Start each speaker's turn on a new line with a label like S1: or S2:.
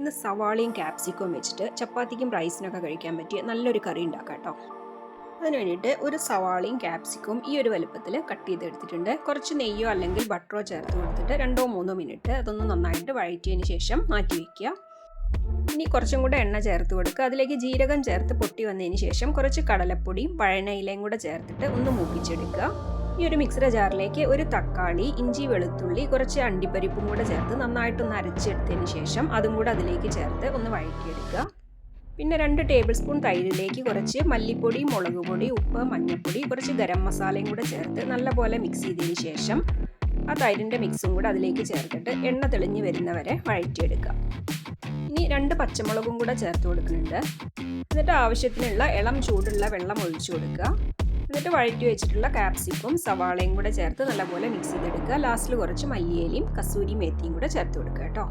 S1: ഇന്ന് സവാളയും ക്യാപ്സിക്കവും വെച്ചിട്ട് ചപ്പാത്തിക്കും റൈസിനൊക്കെ കഴിക്കാൻ പറ്റിയ നല്ലൊരു കറി ഉണ്ടാക്കാം കേട്ടോ. അതിന് വേണ്ടിയിട്ട് ഒരു സവാളയും ക്യാപ്സിക്കവും ഈ ഒരു വലുപ്പത്തിൽ കട്ട് ചെയ്തെടുത്തിട്ടുണ്ട്. കുറച്ച് നെയ്യോ അല്ലെങ്കിൽ ബട്ടറോ ചേർത്ത് കൊടുത്തിട്ട് രണ്ടോ മൂന്നോ മിനിറ്റ് അതൊന്ന് നന്നായിട്ട് വഴറ്റിയതിന് ശേഷം മാറ്റി വയ്ക്കുക ഇനി കുറച്ചും കൂടെ എണ്ണ ചേർത്ത് കൊടുക്കുക. അതിലേക്ക് ജീരകം ചേർത്ത് പൊട്ടി വന്നതിന് ശേഷം കുറച്ച് കടലപ്പൊടിയും പഴനയിലയും കൂടെ ചേർത്തിട്ട് ഒന്ന് മൂപ്പിച്ചെടുക്കുക. ഈ ഒരു മിക്സർ ജാറിലേക്ക് ഒരു തക്കാളി ഇഞ്ചി വെളുത്തുള്ളി കുറച്ച് അണ്ടിപ്പരിപ്പും കൂടെ ചേർത്ത് നന്നായിട്ടൊന്ന് അരച്ചെടുത്തതിന് ശേഷം അതും കൂടെ അതിലേക്ക് ചേർത്ത് ഒന്ന് വഴറ്റിയെടുക്കുക. പിന്നെ രണ്ട് ടേബിൾ സ്പൂൺ തൈരിലേക്ക് കുറച്ച് മല്ലിപ്പൊടി മുളക് പൊടി ഉപ്പ് മഞ്ഞൾപ്പൊടി കുറച്ച് ഗരം മസാലയും കൂടെ ചേർത്ത് നല്ലപോലെ മിക്സ് ചെയ്തതിന് ശേഷം ആ തൈരിന്റെ മിക്സും കൂടെ അതിലേക്ക് ചേർത്തിട്ട് എണ്ണ തെളിഞ്ഞ് വരുന്നവരെ വഴറ്റിയെടുക്കുക. ഇനി രണ്ട് പച്ചമുളകും കൂടെ ചേർത്ത് കൊടുക്കുന്നുണ്ട്. എന്നിട്ട് ആവശ്യത്തിനുള്ള ഇളം ചൂടുള്ള വെള്ളം ഒഴിച്ചു കൊടുക്കുക. എന്നിട്ട് വഴറ്റി വെച്ചിട്ടുള്ള കാപ്സിക്കും സവാളയും കൂടെ ചേർത്ത് നല്ലപോലെ മിക്സ് ചെയ്തെടുക്കുക. ലാസ്റ്റിൽ കുറച്ച് മല്ലിയിലയും കസൂരി മേത്തിയും കൂടെ ചേർത്ത് കൊടുക്കുക കേട്ടോ.